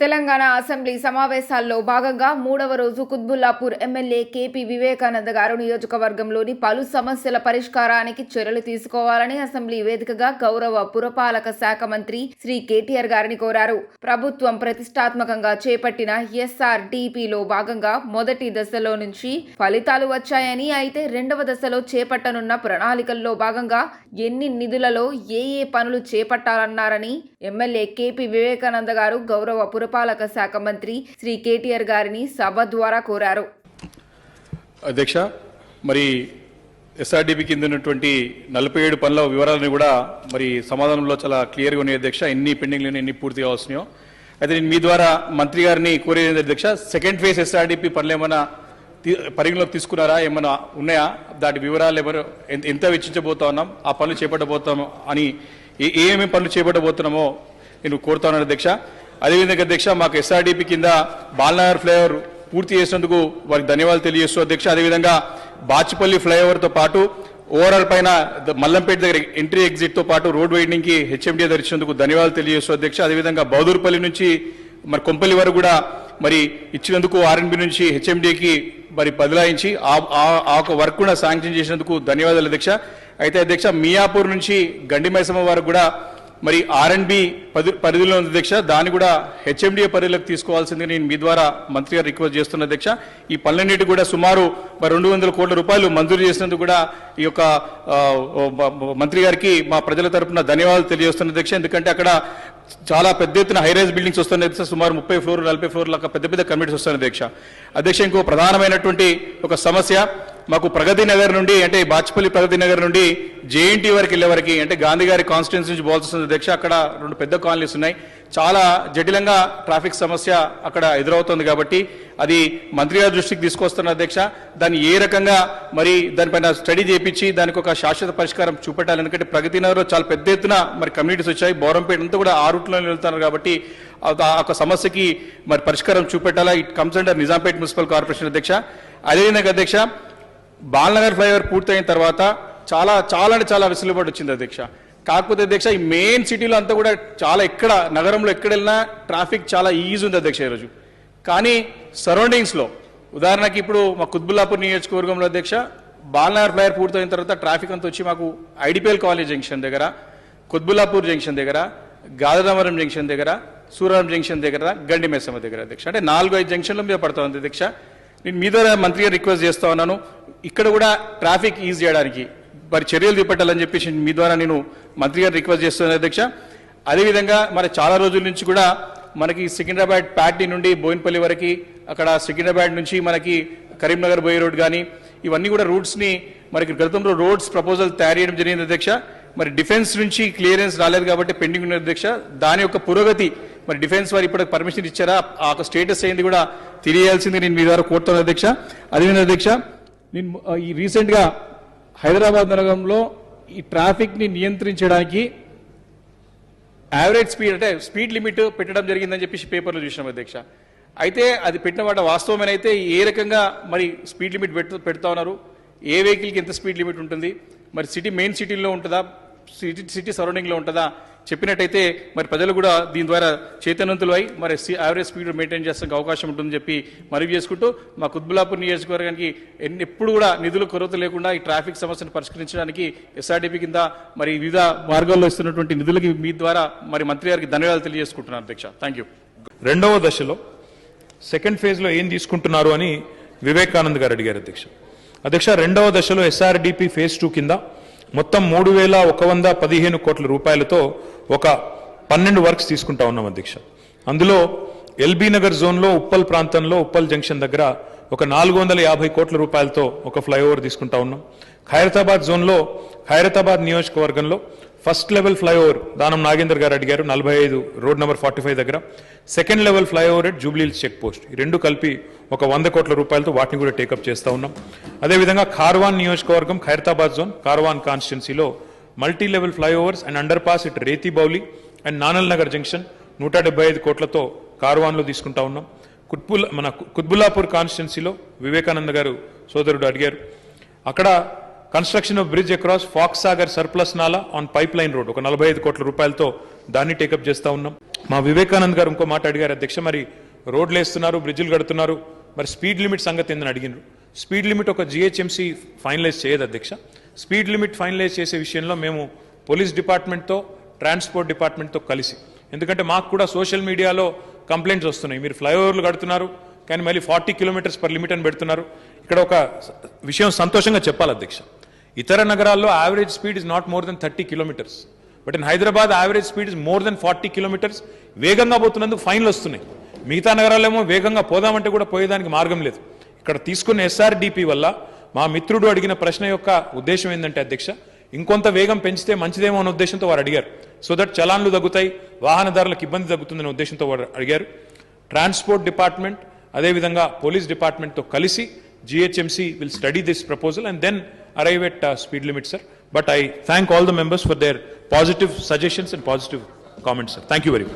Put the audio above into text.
Telangana assembly సమావేశాల్లో భాగంగా మూడవ రోజు కుత్బుల్లాపూర్ ఎమ్మెల్యే కేపీ వివేకానంద గారు నియోజకవర్గంలోని పలు సమస్యల పరిష్కారానికి చర్యలు తీసుకోవాలని అసెంబ్లీ వేదికగా గౌరవ పురపాలక శాఖ మంత్రి శ్రీ కేటీఆర్ గారిని కోరారు. ప్రభుత్వం ప్రతిష్టాత్మకంగా చేపట్టిన ఎస్ఆర్డిపిలో భాగంగా మొదటి దశలో నుంచి ఫలితాలు వచ్చాయని అయితే రెండవ దశలో చేపట్టనున్న ప్రణాళికల్లో భాగంగా ఎన్ని నిధులలో ఏ ఏ పనులు చేపట్టాలన్నారని ఎమ్మెల్యే కేపీ వివేకానంద గారు గౌరవ పురపాలక శాఖ మంత్రి శ్రీ కేటీఆర్ గారిని సభ ద్వారా కోరారు. అధ్యక్ష మరి ఎస్ఆర్డిపి కింద ఉన్నటువంటి నలభై ఏడు పనుల వివరాలను కూడా మరి సమాధానంలో చాలా క్లియర్గా ఉన్నాయి అధ్యక్ష. ఎన్ని పెండింగ్లు ఎన్ని పూర్తి కావాల్సినాయో అయితే నేను మీ ద్వారా మంత్రి గారిని కోరేది అధ్యక్ష సెకండ్ ఫేజ్ ఎస్ఆర్డిపి పనులు ఏమైనా పరిగణలోకి తీసుకున్నారా ఏమైనా ఉన్నాయా? దాటి వివరాలు ఎవరు ఎంత- ఎంత వెచ్చించబోతా ఉన్నాం ఆ పనులు చేపట్టబోతాం అని ఏమేమి పనులు చేపట్టబోతున్నామో నేను కోరుతాను అధ్యక్ష అదేవిధంగా అధ్యక్ష మాకు ఎస్ఆర్డిపి కింద బాలనగర్ ఫ్లైఓవర్ పూర్తి చేసినందుకు వారికి ధన్యవాదాలు తెలియజేస్తూ అధ్యక్ష అదేవిధంగా బాచిపల్లి ఫ్లైఓవర్తో పాటు ఓవరాల్ పైన మల్లంపేట దగ్గర ఎంట్రీ ఎగ్జిట్తో పాటు రోడ్ వెయిడింగ్కి హెచ్ఎండి ధరించినందుకు ధన్యవాదాలు తెలియజేస్తూ అధ్యక్ష అదేవిధంగా బౌదూర్పల్లి నుంచి మరి కొంపల్లి వరకు కూడా మరి ఇచ్చినందుకు ఆర్ఎన్బి నుంచి హెచ్ఎండికి మరి బదలాయించి ఆ- ఆ- ఆ ఒక వర్క్ కూడా శాంక్షన్ చేసినందుకు ధన్యవాదాలు అధ్యక్ష అయితే అధ్యక్ష మియాపూర్ నుంచి గండి మైసమ్మ కూడా మరి ఆర్ఎన్బి పది పరిధిలో ఉంది అధ్యక్ష. దాన్ని కూడా హెచ్ఎండిఏ పరిధిలోకి తీసుకోవాల్సింది నేను మీ ద్వారా మంత్రి గారు రిక్వెస్ట్ చేస్తున్న అధ్యక్ష. ఈ పనులన్నిటి కూడా సుమారు మరి రెండు వందల కోట్ల రూపాయలు మంజూరు చేసినందుకు కూడా ఈ యొక్క మంత్రి గారికి మా ప్రజల తరపున ధన్యవాదాలు తెలియజేస్తున్న అధ్యక్ష. ఎందుకంటే అక్కడ చాలా పెద్ద ఎత్తున హైరైజ్ బిల్డింగ్స్ వస్తున్నాయి అధ్యక్ష. సుమారు ముప్పై ఫ్లోర్ నలభై ఫ్లోర్ల పెద్ద పెద్ద కమిటీస్ వస్తున్నాయి అధ్యక్ష. అధ్యక్ష ఇంకో ప్రధానమైనటువంటి ఒక సమస్య మాకు ప్రగతి నగర్ నుండి అంటే బాచ్పల్లి ప్రగతి నగర్ నుండి జేఎన్టీ వరకు వెళ్ళే వరకు అంటే గాంధీ గారి కాన్స్టిట్యున్సీ నుంచి పోవాల్సి వస్తుంది అధ్యక్ష అక్కడ రెండు పెద్ద కాలనీస్ ఉన్నాయి. చాలా జటిలంగా ట్రాఫిక్ సమస్య అక్కడ ఎదురవుతుంది కాబట్టి అది మంత్రి గారి దృష్టికి తీసుకొస్తున్న అధ్యక్ష దాన్ని ఏ రకంగా మరి దానిపైన స్టడీ చేపించి దానికి ఒక శాశ్వత పరిష్కారం చూపెట్టాలి. ఎందుకంటే ప్రగతి నగర్లో చాలా పెద్ద ఎత్తున మరి కమ్యూనిటీస్ వచ్చాయి. బోరంపేట అంతా కూడా ఆ రూట్లో వెళ్తున్నారు కాబట్టి ఆ ఒక సమస్యకి మరి పరిష్కారం చూపెట్టాలా? It comes under Nizampet municipal corporation అధ్యక్ష. అదేవిధంగా అధ్యక్ష బాలనగర్ ఫ్లైఓవర్ పూర్తయిన తర్వాత చాలా చాలా అంటే చాలా వెసులుబాటు వచ్చింది అధ్యక్ష. కాకపోతే అధ్యక్ష ఈ మెయిన్ సిటీలో అంతా కూడా చాలా ఎక్కడ నగరంలో ఎక్కడ వెళ్ళినా ట్రాఫిక్ చాలా ఈజీ ఉంది అధ్యక్ష ఈరోజు. కానీ సరౌండింగ్స్లో ఉదాహరణకి ఇప్పుడు మా కుత్బుల్లాపూర్ నియోజకవర్గంలో అధ్యక్ష బాలనగర్ ఫ్లైఓవర్ పూర్తయిన తర్వాత ట్రాఫిక్ అంతా వచ్చి మాకు ఐడిపిఎల్ కాలేజ్ జంక్షన్ దగ్గర కుత్బుల్లాపూర్ జంక్షన్ దగ్గర గాదరామరం జంక్షన్ దగ్గర సూరారం జంక్షన్ దగ్గర గండిమేసమ్మ దగ్గర అధ్యక్ష. అంటే నాలుగు ఐదు జంక్షన్ల మీద పడుతుంది అధ్యక్ష. నేను మీ ద్వారా మంత్రి గారు రిక్వెస్ట్ చేస్తా ఉన్నాను. ఇక్కడ కూడా ట్రాఫిక్ ఈజ్ చేయడానికి మరి చర్యలు చేపట్టాలని చెప్పేసి మీ ద్వారా నేను మంత్రి గారు రిక్వెస్ట్ చేస్తున్నాను అధ్యక్ష. అదేవిధంగా మరి చాలా రోజుల నుంచి కూడా మనకి సికింద్రాబాద్ ప్యాటి నుండి బోయినపల్లి వరకు అక్కడ సికింద్రాబాద్ నుంచి మనకి కరీంనగర్ బోయే రోడ్ కానీ ఇవన్నీ కూడా రూట్స్ని మనకి గతంలో రోడ్స్ ప్రపోజల్ తయారు చేయడం జరిగింది అధ్యక్ష. మరి డిఫెన్స్ నుంచి క్లియరెన్స్ రాలేదు కాబట్టి పెండింగ్ ఉన్న అధ్యక్ష. దాని యొక్క పురోగతి మరి డిఫెన్స్ వారు ఇప్పుడు పర్మిషన్ ఇచ్చారా? ఆ యొక్క స్టేటస్ అయింది కూడా తెలియాల్సింది నేను మీ ద్వారా కోరుతాను అధ్యక్ష. అదేవిధంగా అధ్యక్ష నేను ఈ రీసెంట్గా హైదరాబాద్ నగరంలో ఈ ట్రాఫిక్ని నియంత్రించడానికి యావరేజ్ స్పీడ్ అంటే స్పీడ్ లిమిట్ పెట్టడం జరిగిందని చెప్పేసి పేపర్లో చూసినాం అధ్యక్ష. అయితే అది పెట్టిన మాట వాస్తవమేనైతే ఏ రకంగా మరి స్పీడ్ లిమిట్ పెట్టు పెడతా ఉన్నారు? ఏ వెహికల్కి ఎంత స్పీడ్ లిమిట్ ఉంటుంది? మరి సిటీ మెయిన్ సిటీలో ఉంటుందా? సిటీ సిటీ సరౌండింగ్లో ఉంటుందా? చెప్పినట్టయితే మరి ప్రజలు కూడా దీని ద్వారా చైతన్యవంతులు అయి మరి యావరేజ్ స్పీడ్ మెయింటైన్ చేసే అవకాశం ఉంటుందని చెప్పి మనవి చేసుకుంటూ మా కుత్బులాపూర్ నియోజకవర్గానికి ఎప్పుడు కూడా నిధుల కొరత లేకుండా ఈ ట్రాఫిక్ సమస్యను పరిష్కరించడానికి ఎస్ఆర్డీపీ కింద మరి వివిధ మార్గాల్లో ఇస్తున్నటువంటి నిధులకి మీ ద్వారా మరి మంత్రి గారికి ధన్యవాదాలు తెలియజేసుకుంటున్నాను అధ్యక్ష. థ్యాంక్ యూ రెండవ దశలో సెకండ్ ఫేజ్లో ఏం తీసుకుంటున్నారు అని వివేకానంద్ గారు అడిగారు అధ్యక్ష. అధ్యక్ష రెండవ దశలో ఎస్ఆర్డిపి ఫేజ్ టూ కింద మొత్తం మూడు వేల ఒక వంద పదిహేను కోట్ల రూపాయలతో ఒక పన్నెండు వర్క్స్ తీసుకుంటా ఉన్నాం అధ్యక్ష. అందులో ఎల్బీ నగర్ జోన్లో ఉప్పల్ ప్రాంతంలో ఉప్పల్ జంక్షన్ దగ్గర ఒక నాలుగు వందల యాభై కోట్ల రూపాయలతో ఒక ఫ్లైఓవర్ తీసుకుంటా ఉన్నాం. ఖైరతాబాద్ జోన్లో ఖైరతాబాద్ నియోజకవర్గంలో first level flyover Danam Nagender గారు అడిగారు నలభై ఐదు రోడ్ నెంబర్ ఫార్టీ ఫైవ్ దగ్గర. Second level flyover at Jubilee check post. ఈ రెండు కలిపి ఒక వంద కోట్ల రూపాయలతో వాటిని కూడా టేకప్ చేస్తూ ఉన్నాం. అదేవిధంగా కార్వాన్ నియోజకవర్గం ఖైరతాబాద్ జోన్ కార్వాన్ కాన్స్టిట్యున్సీలో multi level flyovers and underpass at Rethi Bowli and Nanal Nagar junction నూట డెబ్బై ఐదు కోట్లతో కార్వాన్లో తీసుకుంటా ఉన్నాం. కుత్బుల్ మన కుత్బుల్లాపూర్ కాన్స్టిట్యున్సీలో వివేకానంద గారు సోదరుడు అడిగారు. అక్కడ construction of bridge across Fox Sagar surplus nala on pipeline road ఒక నలభై ఐదు కోట్ల రూపాయలతో దాన్ని టేకప్ చేస్తా ఉన్నాం. మా వివేకానంద్ గారు ఇంకో మాట అడిగారు. అధ్యక్ష మరి రోడ్లు వేస్తున్నారు బ్రిడ్జిలు కడుతున్నారు. మరి స్పీడ్ లిమిట్ సంగతి ఏందని అడిగినారు స్పీడ్ లిమిట్ ఒక జిహెచ్ఎంసీ ఫైనలైజ్ చేయదు అధ్యక్ష. స్పీడ్ లిమిట్ ఫైనలైజ్ చేసే విషయంలో మేము పోలీస్ డిపార్ట్మెంట్తో ట్రాన్స్పోర్ట్ డిపార్ట్మెంట్తో కలిసి. ఎందుకంటే మాకు కూడా సోషల్ మీడియాలో కంప్లైంట్స్ వస్తున్నాయి. మీరు ఫ్లైఓవర్లు కడుతున్నారు కానీ మళ్ళీ ఫార్టీ కిలోమీటర్స్ పర్ లిమిట్ అని పెడుతున్నారు. ఇక్కడ ఒక విషయం సంతోషంగా చెప్పాలి అధ్యక్ష. ఇతర నగరాల్లో average speed is not more than thirty kilometres but in Hyderabad average speed is more than forty kilometres వేగంగా పోతున్నందుకు ఫైన్లు వస్తున్నాయి. మిగతా నగరాలేమో వేగంగా పోదామంటే కూడా పోయేదానికి మార్గం లేదు. ఇక్కడ తీసుకున్న ఎస్ఆర్డిపి వల్ల మా మిత్రుడు అడిగిన ప్రశ్న యొక్క ఉద్దేశం ఏంటంటే అధ్యక్ష ఇంకొంత వేగం పెంచితే మంచిదేమో అనే ఉద్దేశంతో వారు అడిగారు. సో దట్ చలాన్లు తగ్గుతాయి వాహనదారులకు ఇబ్బంది తగ్గుతుందనే ఉద్దేశంతో వారు అడిగారు. ట్రాన్స్పోర్ట్ డిపార్ట్మెంట్ అదేవిధంగా పోలీస్ డిపార్ట్మెంట్తో కలిసి GHMC will study this proposal and then arrive at uh, speed limit, sir. But I thank all the members for their positive suggestions and positive comments, sir. Thank you very much.